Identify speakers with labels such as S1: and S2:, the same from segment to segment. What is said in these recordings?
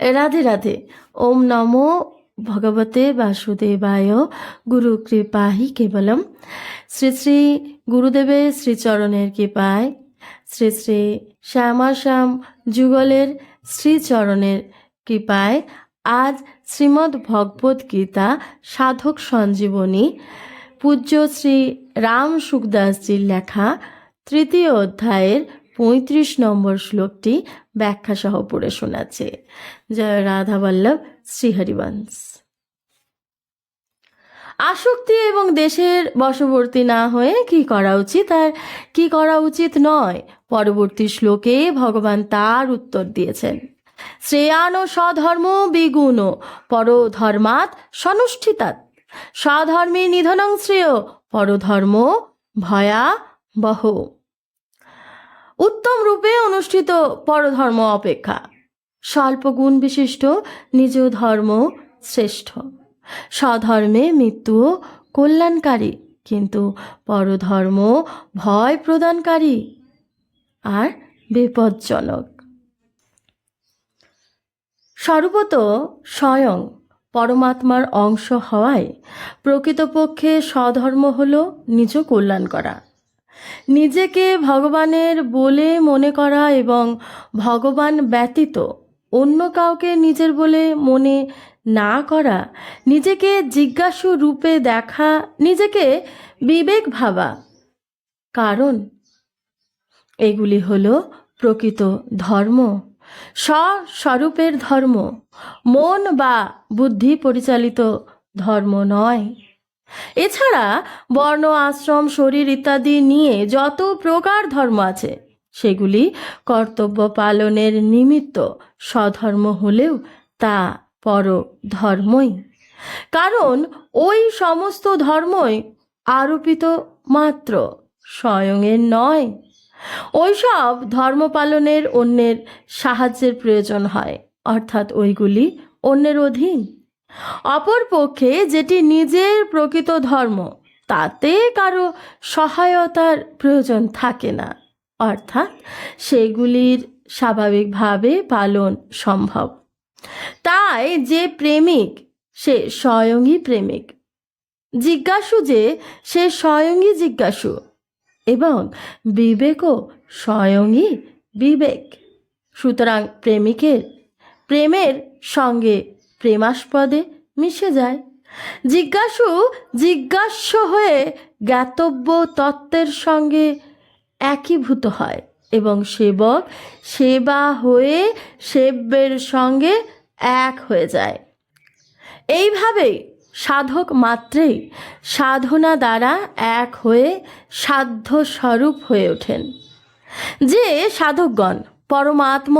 S1: রাধে রাধে। ওম নমো ভগবতে বাসুদেবায়। গুরু কৃপাহি কেবলম। শ্রী শ্রী গুরুদেবের শ্রীচরণের কৃপায়। শ্রী শ্রী শ্যামাশ্যাম যুগলের শ্রীচরণের কৃপায়। আজ শ্রীমদ্ ভগবত গীতা সাধক সঞ্জীবনী পূজ্য শ্রী রাম সুখদাসজির লেখা তৃতীয় অধ্যায়ের পঁয়ত্রিশ নম্বর শ্লোকটি ব্যাখ্যা সহ পড়ে শোনাচ্ছে। জয় রাধা বল্লভ শ্রীহরিবংশ। আসক্তি এবং দেশের বশবর্তী না হয়ে কি করা উচিত? আর কি করা উচিত নয়? পরবর্তী শ্লোকে ভগবান তার উত্তর দিয়েছেন। শ্রেয়ান স্বধর্ম বিগুণ, পরধর্মাৎ সনুষ্ঠিতাৎ। স্বধর্মে নিধনং শ্রেয়, পরধর্ম ভয়া বহ। উত্তম রূপে অনুষ্ঠিত পরধর্ম অপেক্ষা। স্বল্প গুণ বিশিষ্ট, নিজ ধর্ম শ্রেষ্ঠ। স্বধর্মে মৃত্যুও কল্যাণকারী, কিন্তু পরধর্ম ভয় প্রদানকারী আর বিপজ্জনক। স্বরূপত স্বয়ং পরমাত্মার অংশ হওয়ায় প্রকৃতপক্ষে স্বধর্ম হল নিজ কল্যাণ করা। নিজেকে ভগবানের বলে মনে করা এবং ভগবান ব্যতীত অন্য কাউকে নিজের বলে মনে না করা, নিজেকে জিজ্ঞাসু রূপে দেখা, নিজেকে বিবেক ভাবা। কারণ এগুলি হল প্রকৃত ধর্ম। স্বস্বরূপের ধর্ম। মন বা বুদ্ধি পরিচালিত ধর্ম নয়। এছাড়া বর্ণ, আশ্রম, শরীর ইত্যাদি নিয়ে যত প্রকার ধর্ম আছে, সেগুলি কর্তব্য পালনের নিমিত্ত স্বধর্ম হলেও তা পর ধর্মই কারণ ওই সমস্ত ধর্মই আরোপিত মাত্র, স্বয়ংয়ের নয়। ওইসব ধর্ম পালনের অন্যের সাহায্যের প্রয়োজন হয়, অর্থাৎ ওইগুলি অন্যের অধীন। অপরপক্ষে যেটি নিজের প্রকৃত ধর্ম, তাতে কারও সহায়তার প্রয়োজন থাকে না। অর্থাৎ সেগুলির স্বাভাবিকভাবে পালন সম্ভব। তাই যে প্রেমিক, সে স্বয়ংই প্রেমিক। জিজ্ঞাসু যে সে স্বয়ংই জিজ্ঞাসু এবং বিবেকও স্বয়ংই বিবেক। সুতরাং প্রেমিকের, প্রেমের সঙ্গে প্রেমাস্পদে মিশে যায়। জিজ্ঞাসু জিজ্ঞাস্য হয়ে জ্ঞাতব্য তত্ত্বের সঙ্গে একীভূত হয় এবং সেবক সেবা হয়ে সেব্যের সঙ্গে এক হয়ে যায়। এইভাবেই সাধক মাত্রেই সাধনা দ্বারা এক হয়ে সাধ্য স্বরূপ হয়ে ওঠেন। যে সাধকগণ পরমাত্ম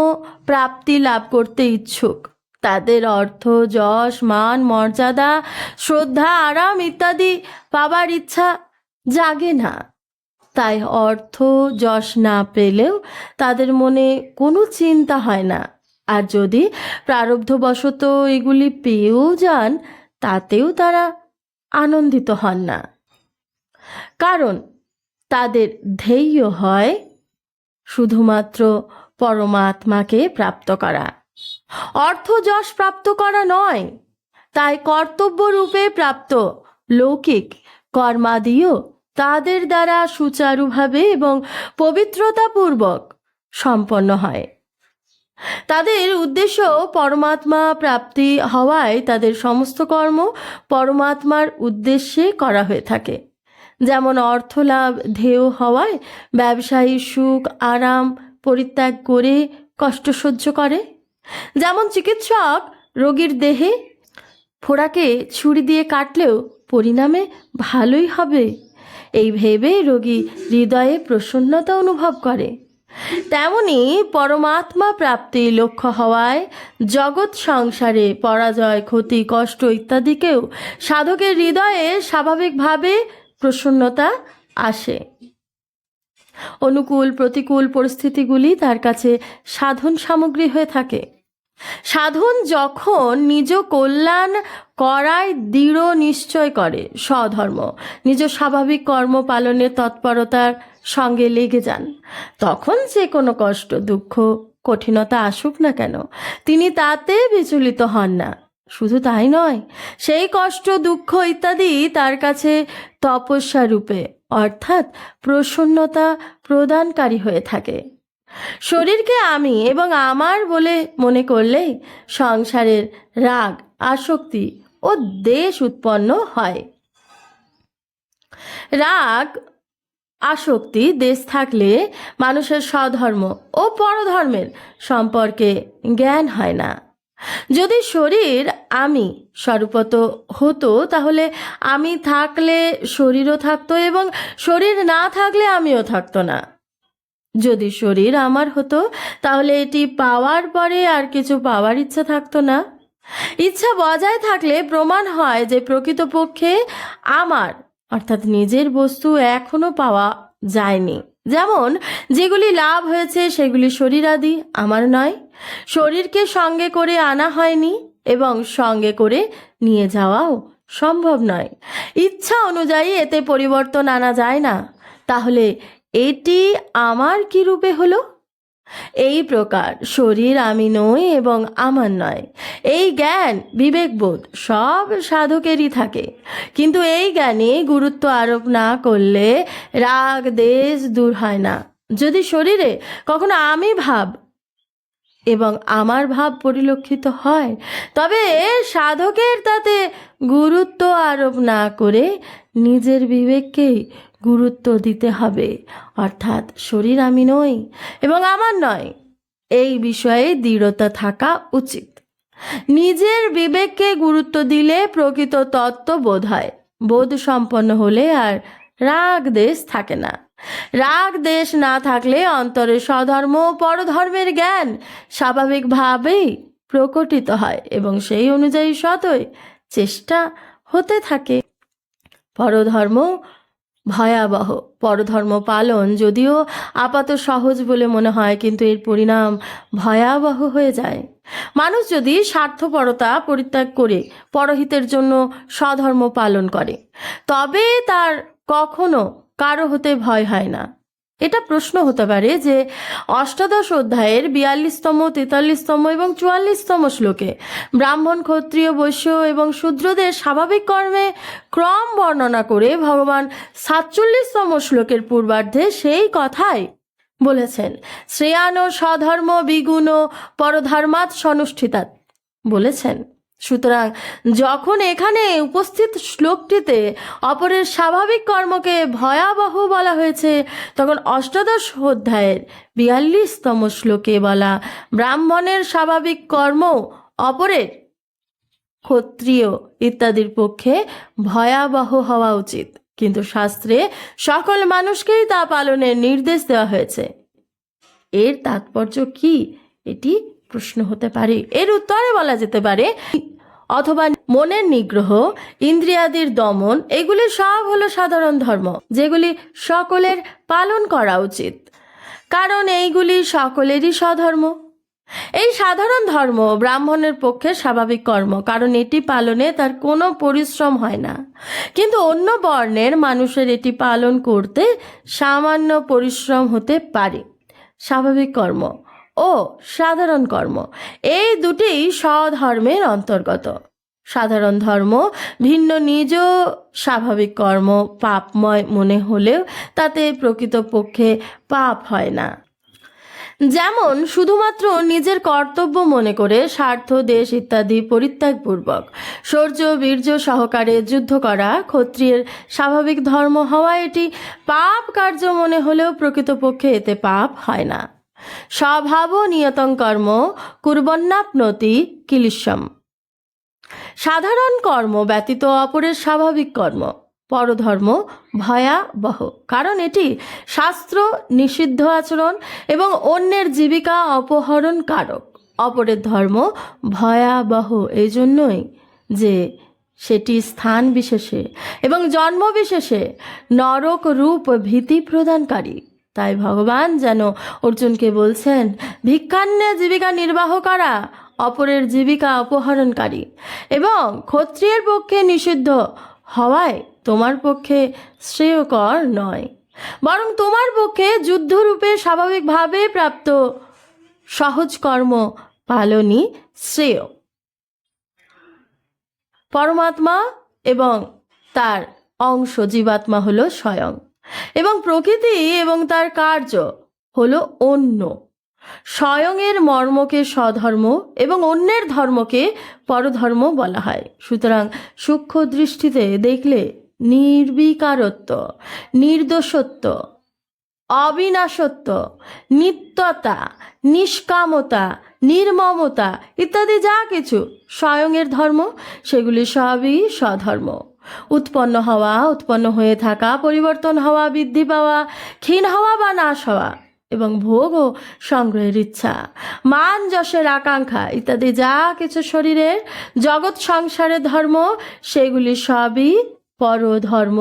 S1: প্রাপ্তি লাভ করতে ইচ্ছুক তাদের অর্থ, যশ, মান, মর্যাদা, শ্রদ্ধা, আরাম ইত্যাদি পাবার ইচ্ছা জাগে না। তাই অর্থ, যশ না পেলেও তাদের মনে কোনো চিন্তা হয় না। আর যদি প্রারব্ধবশত এগুলি পেয়েও যান, তাতেও তারা আনন্দিত হন না। কারণ তাদের ধ্যেয় হয় শুধুমাত্র পরমাত্মাকে প্রাপ্ত করা। অর্থ যশ প্রাপ্ত করা নয়, তাই কর্তব্য রূপে প্রাপ্ত লৌকিক কর্মাদিও তাদের দ্বারা সুচারুভাবে এবং পবিত্রতাপূর্বক সম্পন্ন হয়। তাদের উদ্দেশ্য পরমাত্মা প্রাপ্তি হওয়ায় তাদের সমস্ত কর্ম পরমাত্মার উদ্দেশ্যে করা হয়ে থাকে। যেমন অর্থলাভ ধেয় হওয়ায় ব্যবসায়ী সুখ, আরাম, পরিত্যাগ করে কষ্ট সহ্য করে। যেমন চিকিৎসক রোগীর দেহে ফোড়াকে ছুরি দিয়ে কাটলেও পরিণামে ভালোই হবে। এই ভেবে রোগী হৃদয়ে প্রসন্নতা অনুভব করে। তেমনি পরমাত্মা প্রাপ্তি লক্ষ্য হওয়ায় জগৎ সংসারে পরাজয়, ক্ষতি, কষ্ট ইত্যাদিকেও সাধকের হৃদয়ে স্বাভাবিকভাবে প্রসন্নতা আসে। অনুকূল, প্রতিকূল পরিস্থিতিগুলি তার কাছে সাধন সামগ্রী হয়ে থাকে। সাধন যখন নিজ কল্যাণ করায় দৃঢ় নিশ্চয় করে, স্বধর্ম। নিজ স্বাভাবিক কর্ম পালনের তৎপরতার সঙ্গে লেগে যান। তখন যে কোনো কষ্ট, দুঃখ, কঠিনতা আসুক না কেন, তিনি তাতে বিচলিত হন না। শুধু তাই নয়, সেই কষ্ট, দুঃখ ইত্যাদি তার কাছে তপস্যা রূপে অর্থাৎ প্রসন্নতা প্রদানকারী হয়ে থাকে। শরীরকে আমি এবং আমার বলে মনে করলেই সংসারের রাগ, আসক্তি ও দেশ উৎপন্ন হয়। রাগ, আসক্তি, দেশ থাকলে মানুষের স্বধর্ম ও পরধর্মের সম্পর্কে জ্ঞান হয় না। যদি শরীর আমি স্বরূপত হতো, তাহলে আমি থাকলে শরীরও থাকতো এবং শরীর না থাকলে আমিও থাকতো না। যদি শরীর আমার হতো, তাহলে এটি পাওয়ার পরে আর কিছু পাওয়ার ইচ্ছা থাকতো না। ইচ্ছা বজায় থাকলে প্রমাণ হয় যে প্রকৃতপক্ষে আমার, অর্থাৎ নিজের বস্তু এখনও পাওয়া যায়নি। যেমন, যেগুলি লাভ হয়েছে সেগুলি শরীর আদি আমার নয়। শরীরকে সঙ্গে করে আনা হয়নি এবং সঙ্গে করে নিয়ে যাওয়াও সম্ভব নয়। ইচ্ছা অনুযায়ী এতে পরিবর্তন আনা যায় না। তাহলে এটি আমার কি রূপে হলো? এই প্রকার শরীর আমি নই এবং আমার নয়। এই জ্ঞান বিবেকবোধ সব সাধকেরই থাকে। কিন্তু এই জ্ঞানে গুরুত্ব আরোপ না করলে রাগ, দেশ দূর হয় না। যদি শরীরে কখনো আমি ভাব এবং আমার ভাব পরিলক্ষিত হয়, তবে এ সাধকের তাতে গুরুত্ব আরোপ না করে নিজের বিবেককেই গুরুত্ব দিতে হবে। অর্থাৎ শরীর আমি নই এবং আমার নয়। এই বিষয়ে দৃঢ়তা থাকা উচিত। নিজের বিবেককে গুরুত্ব দিলে প্রকৃত তত্ত্ব বোধ হয়। বোধ সম্পন্ন হলে আর রাগ দেশ থাকে না। রাগ দেশ না থাকলে অন্তরে স্বধর্ম পরধর্মের জ্ঞান স্বাভাবিকভাবেই প্রকটিত হয় এবং সেই অনুযায়ী সতই চেষ্টা হতে থাকে। পরধর্ম ভয়াবহ। পরধর্ম পালন যদিও আপাত সহজ বলে মনে হয়, কিন্তু এর পরিণাম ভয়াবহ হয়ে যায়। মানুষ যদি স্বার্থপরতা পরিত্যাগ করে, পরহিতের জন্য স্বধর্ম পালন করে, তবে তার কখনো কারও হতে ভয় হয় না। এটা প্রশ্ন হতে পারে যে অষ্টাদশ অধ্যায়ের বিয়াল্লিশতম, তেতাল্লিশতম এবং চুয়াল্লিশতম শ্লোকে ব্রাহ্মণ, ক্ষত্রিয়, বৈশ্য এবং শূদ্রদের স্বাভাবিক কর্মে ক্রম বর্ণনা করে ভগবান সাতচল্লিশতম শ্লোকের পূর্বার্ধে সেই কথাই বলেছেন। শ্রেয়ান স্বধর্ম বিগুণ পরধর্মাৎ সনুষ্ঠিতাৎ বলেছেন। সুতরাং যখন এখানে উপস্থিত শ্লোকটিতে অপরের স্বাভাবিক কর্মকে ভয়াবহ বলা হয়েছে, তখন অষ্টাদশ অধ্যায়ের বিয়াল্লিশতম শ্লোকে বলা ব্রাহ্মণের স্বাভাবিক কর্ম অপরের ক্ষত্রিয় ইত্যাদির পক্ষে ভয়াবহ হওয়া উচিত। কিন্তু শাস্ত্রে সকল মানুষকেই তা পালনের নির্দেশ দেওয়া হয়েছে। এর তাৎপর্য কি? এটি প্রশ্ন হতে পারে। এর উত্তরে বলা যেতে পারে, অথবা মনের নিগ্রহ, ইন্দ্রিয়াদির দমন, এগুলি সব হলো সাধারণ ধর্ম, যেগুলি সকলের পালন করা উচিত। কারণ এইগুলি সকলেরই স্বধর্ম। এই সাধারণ ধর্ম ব্রাহ্মণের পক্ষে স্বাভাবিক কর্ম, কারণ এটি পালনে তার কোনো পরিশ্রম হয় না। কিন্তু অন্য বর্ণের মানুষের এটি পালন করতে সামান্য পরিশ্রম হতে পারে। স্বাভাবিক কর্ম। ও সাধারণ কর্ম। এই দুটি স্বধর্মের অন্তর্গত। সাধারণ ধর্ম, ভিন্ন নিজ স্বাভাবিক কর্ম, পাপময় মনে হলেও তাতে প্রকৃতপক্ষে পাপ হয় না। যেমন, শুধুমাত্র নিজের কর্তব্য মনে করে স্বার্থ, দেশ ইত্যাদি পরিত্যাগপূর্বক। শৌর্য, বীর্য সহকারে যুদ্ধ করা ক্ষত্রিয়ের স্বাভাবিক ধর্ম হওয়া এটি পাপ কার্য মনে হলেও প্রকৃতপক্ষে এতে পাপ হয় না। স্বভাব নিয়তং কর্ম কুর্বন্নাপনতি কিলিশম। সাধারণ কর্ম ব্যতীত অপরের স্বাভাবিক কর্ম, পরধর্ম ভয়াবহ। কারণ এটি শাস্ত্র, নিষিদ্ধ আচরণ এবং অন্যের জীবিকা অপহরণ কারক অপরের ধর্ম ভয়াবহ এই জন্যই যে সেটি স্থান বিশেষে এবং জন্ম বিশেষে নরক রূপ ভীতি প্রদানকারী। তাই ভগবান যেন অর্জুনকে বলছেন, ভিক্ষান্নে জীবিকা নির্বাহ করা, অপরের জীবিকা অপহরণকারী এবং ক্ষত্রিয়ের পক্ষে নিষিদ্ধ হওয়ায় তোমার পক্ষে শ্রেয়কর নয়, বরং তোমার পক্ষে যুদ্ধরূপে স্বাভাবিকভাবে প্রাপ্ত সহজ কর্ম পালনই শ্রেয়। পরমাত্মা এবং তার অংশ জীবাত্মা হল স্বয়ং। এবং প্রকৃতি এবং তার কার্য হলো অন্য। স্বয়ংয়ের মর্মকে স্বধর্ম এবং অন্যের ধর্মকে পরধর্ম বলা হয়। সুতরাং সূক্ষ্ম দৃষ্টিতে দেখলে নির্বিকারত্ব, নির্দোষত্ব, অবিনাশত্ব, নিত্যতা, নিষ্কামতা, নির্মমতা ইত্যাদি যা কিছু স্বয়ংয়ের ধর্ম, সেগুলি সবই স্বধর্ম। উৎপন্ন হওয়া, উৎপন্ন হয়ে থাকা, পরিবর্তন হওয়া, বৃদ্ধি পাওয়া, ক্ষীণ হওয়া বা নাশ হওয়া এবং ভোগ ও সংগ্রহের ইচ্ছা, মান, যশের আকাঙ্ক্ষা ইত্যাদি যা কিছু শরীরের, জগৎ সংসারের ধর্ম, সেগুলি সবই পরধর্ম।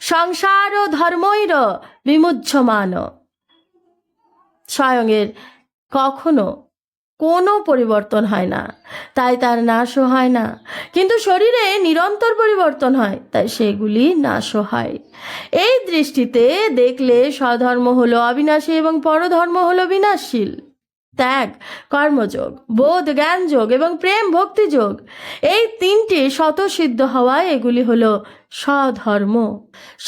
S1: সংসার ও ধর্মৈর বিমুহ্যমান স্বয়ংয়ের কখনো কোনো পরিবর্তন হয় না। তাই তার নাশও হয় না। কিন্তু শরীরে নিরন্তর পরিবর্তন হয়, তাই সেগুলি নাশও হয়। এই দৃষ্টিতে দেখলে স্বধর্ম হলো অবিনাশী এবং পরধর্ম হলো বিনাশশীল। ত্যাগ, কর্মযোগ, বোধ, জ্ঞানযোগ এবং প্রেম, ভক্তিযোগ। এই তিনটি স্বতঃসিদ্ধ হওয়ায় এগুলি হল স্বধর্ম।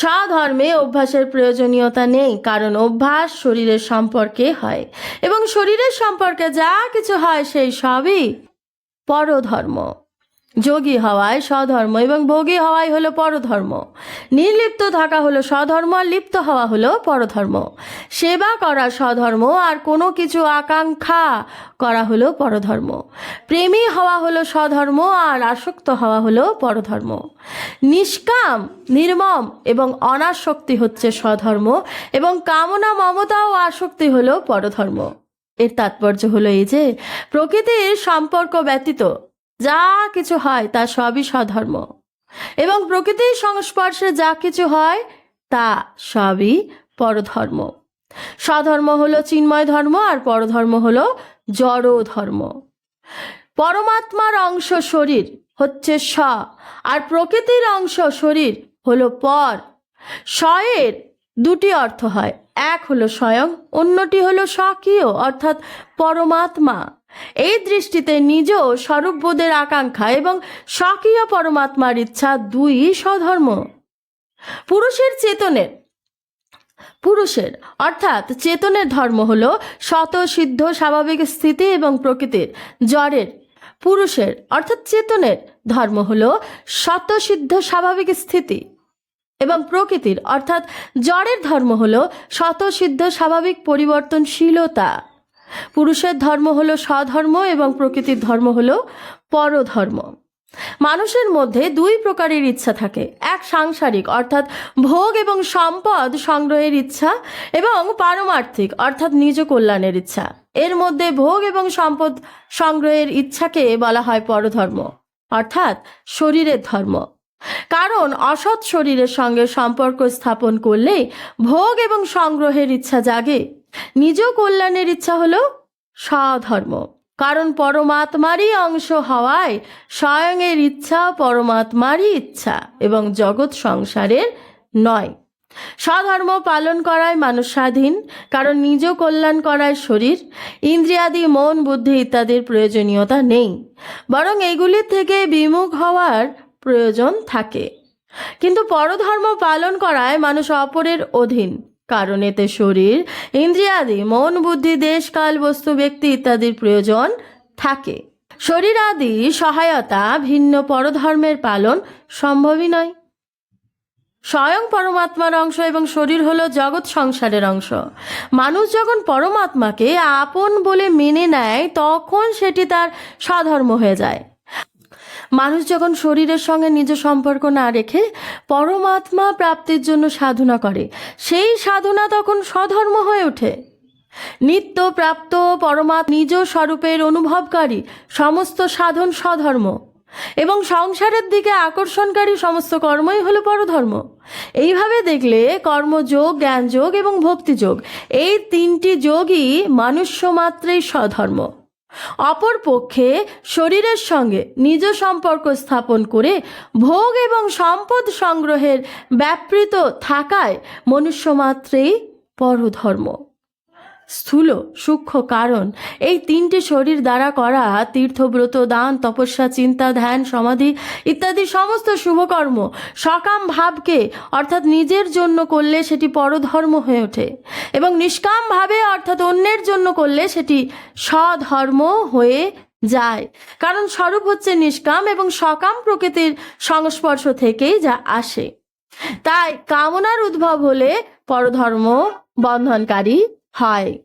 S1: স্বধর্মে অভ্যাসের প্রয়োজনীয়তা নেই, কারণ অভ্যাস শরীরের সম্পর্কে হয় এবং শরীরের সম্পর্কে যা কিছু হয় সেই সবই পরধর্ম। যোগী হওয়ায় স্বধর্ম এবং ভোগী হওয়াই হলো পরধর্ম। নির্লিপ্ত থাকা হলো স্বধর্ম আর লিপ্ত হওয়া হলো পরধর্ম। সেবা করা স্বধর্ম আর কোনো কিছু আকাঙ্ক্ষা করা হলো পরধর্ম। প্রেমী হওয়া হলো স্বধর্ম আর আসক্ত হওয়া হলো পরধর্ম। নিষ্কাম, নির্মম এবং অনাসক্তি হচ্ছে স্বধর্ম এবং কামনা, মমতা ও আসক্তি হলো পরধর্ম। এর তাৎপর্য হলো এই যে, প্রকৃতির সম্পর্ক ব্যতীত যা কিছু হয় তা সবই স্বধর্ম। এবং প্রকৃতির সংস্পর্শে যা কিছু হয়, তা সবই পরধর্ম। স্বধর্ম হলো চিন্ময় ধর্ম আর পরধর্ম হলো জড় ধর্ম। পরমাত্মার অংশ শরীর হচ্ছে স আর প্রকৃতির অংশ শরীর হলো পর। স্বয়ের দুটি অর্থ হয়, এক হলো স্বয়ং, অন্যটি হলো স্বকীয়, অর্থাৎ পরমাত্মা। এই দৃষ্টিতে নিজ স্বরূপবোধের আকাঙ্ক্ষা এবং স্বকীয় পরমাত্মার ইচ্ছা দুই স্বধর্ম। পুরুষের চেতনের, পুরুষের, অর্থাৎ চেতনের ধর্ম হল শত সিদ্ধ, স্বাভাবিক স্থিতি এবং প্রকৃতির। জড়ের পুরুষের, অর্থাৎ চেতনের ধর্ম হলো শতসিদ্ধ স্বাভাবিক স্থিতি এবং প্রকৃতির, অর্থাৎ জড়ের ধর্ম হলো শতসিদ্ধ স্বাভাবিক পরিবর্তনশীলতা। পুরুষের ধর্ম হলো স্বধর্ম এবং প্রকৃতির ধর্ম হলো পরধর্ম। মানুষের মধ্যে দুই প্রকারের ইচ্ছা থাকে, এক সাংসারিক, অর্থাৎ ভোগ এবং সম্পদ সংগ্রহের ইচ্ছা এবং পারমার্থিক, অর্থাৎ নিজ কল্যাণের ইচ্ছা। এর মধ্যে ভোগ এবং সম্পদ সংগ্রহের ইচ্ছাকে বলা হয় পরধর্ম, অর্থাৎ শরীরের ধর্ম। কারণ অসৎ শরীরের সঙ্গে সম্পর্ক স্থাপন করলে ভোগ এবং সংগ্রহের ইচ্ছা জাগে। নিজ কল্যাণের ইচ্ছা হলো স্বধর্ম কারণ পরমাত্মারই অংশ হওয়ায় স্বয়ংয়ের ইচ্ছা পরমাত্মারই ইচ্ছা এবং জগৎ সংসারের নয়। স্বধর্ম পালন করায় মানুষ স্বাধীন, কারণ নিজ কল্যাণ করায় শরীর, ইন্দ্রিয়াদি, মন, বুদ্ধি ইত্যাদির প্রয়োজনীয়তা নেই। বরং এগুলির থেকে বিমুখ হওয়ার প্রয়োজন থাকে। কিন্তু পরধর্ম পালন করায় মানুষ অপরের অধীন। কারণ এতে শরীর, ইন্দ্রিয়াদি, মন, বুদ্ধি, দেশ, কাল, বস্তু, ব্যক্তি ইত্যাদির প্রয়োজন থাকে। শরীর আদি সহায়তা, ভিন্ন পরধর্মের পালন সম্ভবই নয়। স্বয়ং পরমাত্মার অংশ এবং শরীর হলো জগৎ সংসারের অংশ। মানুষ যখন পরমাত্মাকে আপন বলে মেনে নেয়, তখন সেটি তার স্বধর্ম হয়ে যায়। মানুষ যখন শরীরের সঙ্গে নিজ সম্পর্ক না রেখে পরমাত্মা প্রাপ্তির জন্য সাধনা করে, সেই সাধনা তখন স্বধর্ম হয়ে ওঠে। নিত্য প্রাপ্ত পরমাত্ম নিজ স্বরূপের অনুভবকারী সমস্ত সাধন স্বধর্ম এবং সংসারের দিকে আকর্ষণকারী সমস্ত কর্মই হলো পরধর্ম। এইভাবে দেখলে কর্মযোগ, জ্ঞানযোগ এবং ভক্তিযোগ, এই তিনটি যোগই মানুষ্য মাত্রেই স্বধর্ম। অপরপক্ষে শরীরের সঙ্গে নিজ সম্পর্ক স্থাপন করে ভোগ এবং সম্পদ সংগ্রহের ব্যাপৃত থাকায় মনুষ্যমাত্রেই পরধর্ম। স্থূল, সূক্ষ্ম কারণ। এই তিনটি শরীর দ্বারা করা তীর্থব্রত, দান, তপস্যা, চিন্তা, ধ্যান, সমাধি ইত্যাদি সমস্ত শুভকর্ম। সকাম ভাবকে, অর্থাৎ নিজের জন্য করলে সেটি পরধর্ম হয়ে ওঠে এবং নিষ্কাম ভাবে, অর্থাৎ অন্যের জন্য করলে সেটি স্বধর্ম হয়ে যায়। কারণ স্বরূপ হচ্ছে নিষ্কাম এবং সকাম প্রকৃতির সংস্পর্শ থেকেই যা আসে। তাই কামনার উদ্ভব হলে পরধর্ম বন্ধনকারী হয়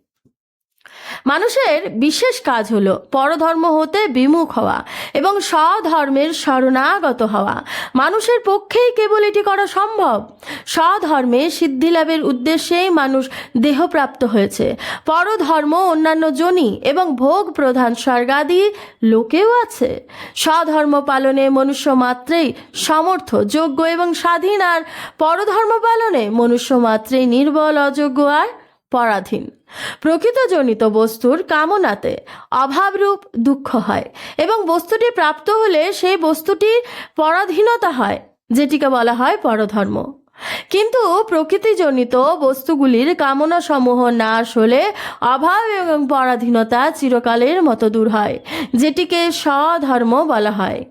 S1: মানুষের বিশেষ কাজ হলো পরধর্ম হতে বিমুখ হওয়া এবং স্বধর্মের শরণাগত হওয়া। মানুষের পক্ষেই কেবল এটি করা সম্ভব। স্বধর্মে সিদ্ধি লাভের উদ্দেশ্যেই মানুষ দেহপ্রাপ্ত হয়েছে। পরধর্ম অন্যান্য জনি এবং ভোগ প্রধান স্বর্গাদি লোকেও আছে। স্বধর্ম পালনে মনুষ্য মাত্রেই সমর্থ, যোগ্য এবং স্বাধীন, আর পরধর্ম পালনে মনুষ্য মাত্রেই নির্বল, অযোগ্য, আর পরাধীন। প্রকৃতজনিত বস্তুর কামনাতে অভাবরূপ দুঃখ হয় এবং বস্তুটি প্রাপ্ত হলে সেই বস্তুটির পরাধীনতা হয়, যেটিকে বলা হয় পরধর্ম। কিন্তু প্রকৃতিজনিত বস্তুগুলির কামনা সমূহ নাশ হলে অভাব এবং পরাধীনতা চিরকালের মতো দূর হয়, যেটিকে স্বধর্ম বলা হয়।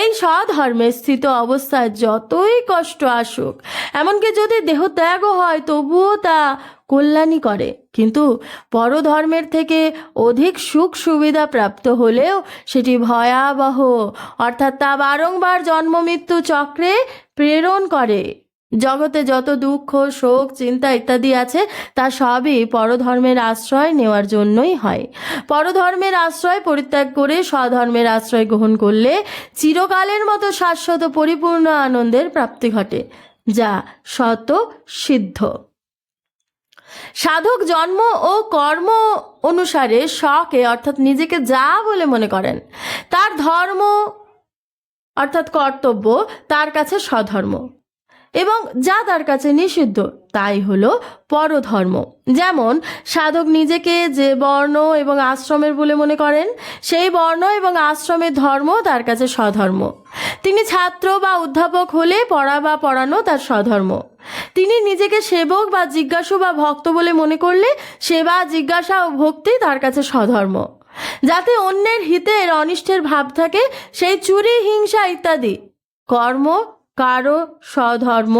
S1: এই স্বধর্মে স্থিত অবস্থায় যতই কষ্ট আসুক, এমনকি যদি দেহত্যাগও হয়, তবুও তা কল্যাণই করে। কিন্তু পরধর্মের থেকে অধিক সুখ সুবিধা প্রাপ্ত হলেও সেটি ভয়াবহ, অর্থাৎ তা বারংবার জন্ম মৃত্যু চক্রে প্রেরণ করে। জগতে যত দুঃখ, শোক, চিন্তা ইত্যাদি আছে, তা সবই পরধর্মের আশ্রয় নেওয়ার জন্যই হয়। পরধর্মের আশ্রয় পরিত্যাগ করে স্বধর্মের আশ্রয় গ্রহণ করলে চিরকালের মতো শাশ্বত পরিপূর্ণ আনন্দের প্রাপ্তি ঘটে, যা শত সিদ্ধ। সাধক জন্ম ও কর্ম অনুসারে শখে অর্থাৎ নিজেকে যা বলে মনে করেন, তার ধর্ম, অর্থাৎ কর্তব্য, তার কাছে স্বধর্ম। এবং যা তার কাছে নিষিদ্ধ, তাই হলো পরধর্ম। যেমন, সাধক নিজেকে যে বর্ণ এবং আশ্রমের বলে মনে করেন, সেই বর্ণ এবং আশ্রমের ধর্ম তার কাছে স্বধর্ম। তিনি ছাত্র বা অধ্যাপক হলে পড়া বা পড়ানো তার স্বধর্ম। তিনি নিজেকে সেবক বা জিজ্ঞাসু বা ভক্ত বলে মনে করলে সেবা, জিজ্ঞাসা ও ভক্তি তার কাছে স্বধর্ম। যাতে অন্যের হিতের অনিষ্টের ভাব থাকে, সেই চুরি, হিংসা ইত্যাদি। কর্ম কারও স্বধর্ম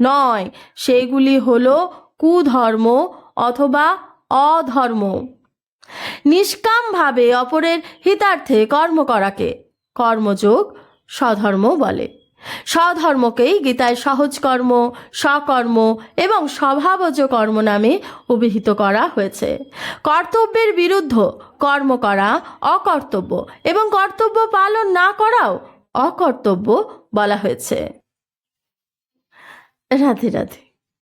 S1: নয়। সেগুলি হল কুধর্ম অথবা অধর্ম। নিষ্কামভাবে অপরের হিতার্থে কর্ম করাকে কর্মযোগ স্বধর্ম বলে। স্বধর্মকেই গীতায় সহজ কর্ম সকর্ম এবং স্বভাবজ কর্ম নামে অভিহিত করা হয়েছে। কর্তব্যের বিরুদ্ধ কর্ম করা অকর্তব্য এবং কর্তব্য পালন না করাও অকর্তব্য বলা হয়েছে। রাধে রাধে।